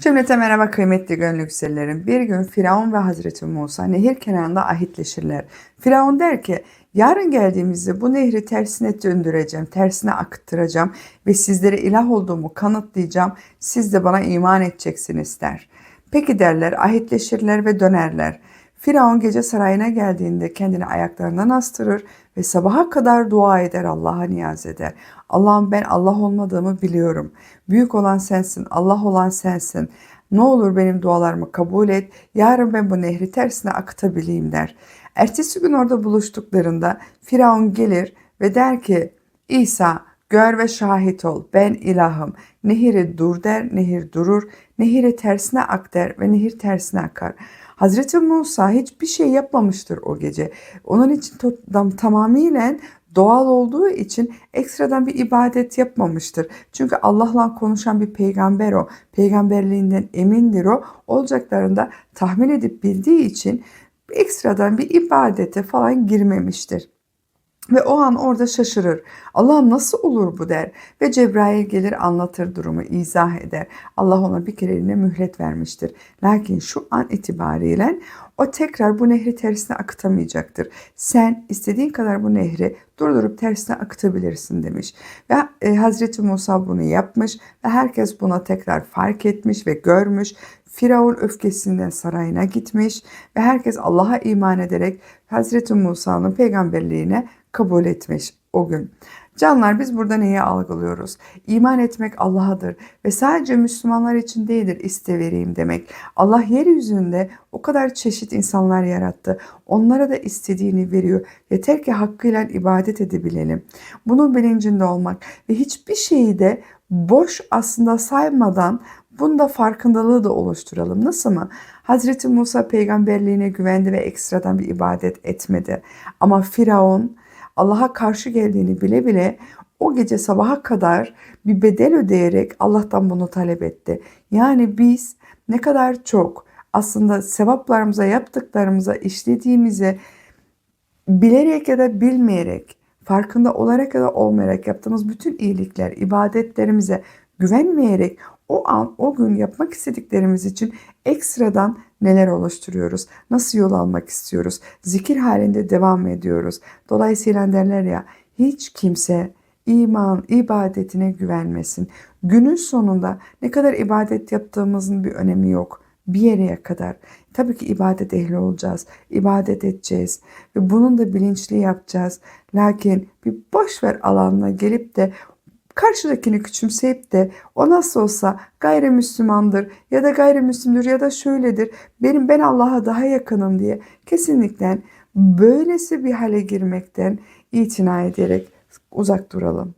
Cümlete merhaba kıymetli gönül yüksellerim. Bir gün Firavun ve Hazreti Musa nehir kenarında ahitleşirler. Firavun der ki yarın geldiğimizde bu nehri tersine döndüreceğim, tersine akıttıracağım ve sizlere ilah olduğumu kanıtlayacağım. Siz de bana iman edeceksiniz der. Peki derler, ahitleşirler ve dönerler. Firavun gece sarayına geldiğinde kendini ayaklarından astırır ve sabaha kadar dua eder, Allah'a niyaz eder. Allah'ım ben Allah olmadığımı biliyorum. Büyük olan sensin, Allah olan sensin. Ne olur benim dualarımı kabul et. Yarın ben bu nehri tersine akıtabileyim der. Ertesi gün orada buluştuklarında Firavun gelir ve der ki İsa gör ve şahit ol ben ilahım. Nehiri dur der, nehir durur. Nehiri tersine ak der ve nehir tersine akar. Hazreti Musa hiçbir şey yapmamıştır o gece. Onun için to- tamamıyla doğal olduğu için ekstradan bir ibadet yapmamıştır. Çünkü Allah'la konuşan bir peygamber o. Peygamberliğinden emindir o. Olacaklarında tahmin edip bildiği için ekstradan bir ibadete falan girmemiştir. Ve o an orada şaşırır. Allah'ım nasıl olur bu der. Ve Cebrail gelir anlatır durumu, izah eder. Allah ona bir kereliğine mühlet vermiştir. Lakin şu an itibariyle o tekrar bu nehri tersine akıtamayacaktır. Sen istediğin kadar bu nehri durdurup tersine akıtabilirsin demiş. Ve e, Hazreti Musa bunu yapmış ve herkes buna tekrar fark etmiş ve görmüş. Firavun öfkesinden sarayına gitmiş ve herkes Allah'a iman ederek Hazreti Musa'nın peygamberliğine kabul etmiş o gün. Canlar biz burada neyi algılıyoruz? İman etmek Allah'adır ve sadece Müslümanlar için değildir iste vereyim demek. Allah yeryüzünde o kadar çeşit insanlar yarattı. Onlara da istediğini veriyor. Yeter ki hakkıyla ibadet edebilelim. Bunun bilincinde olmak ve hiçbir şeyi de boş aslında saymadan Bunda farkındalığı da oluşturalım. Nasıl mı? Hazreti Musa peygamberliğine güvendi ve ekstradan bir ibadet etmedi. Ama Firavun Allah'a karşı geldiğini bile bile o gece sabaha kadar bir bedel ödeyerek Allah'tan bunu talep etti. Yani biz ne kadar çok aslında sevaplarımıza, yaptıklarımıza, işlediğimize bilerek ya da bilmeyerek, farkında olarak ya da olmayarak yaptığımız bütün iyilikler, ibadetlerimize güvenmeyerek o an o gün yapmak istediklerimiz için ekstradan neler oluşturuyoruz? Nasıl yol almak istiyoruz? Zikir halinde devam ediyoruz. Dolayısıyla derler ya hiç kimse iman, ibadetine güvenmesin. Günün sonunda ne kadar ibadet yaptığımızın bir önemi yok. Bir yere kadar. Tabii ki ibadet ehli olacağız. ibadet edeceğiz. Ve bunun da bilinçli yapacağız. Lakin bir boş ver alanına gelip de karşıdakini küçümseyip de o nasıl olsa gayrimüslimandır ya da gayrimüslimdir ya da şöyledir benim ben Allah'a daha yakınım diye kesinlikle böylesi bir hale girmekten itina ederek uzak duralım.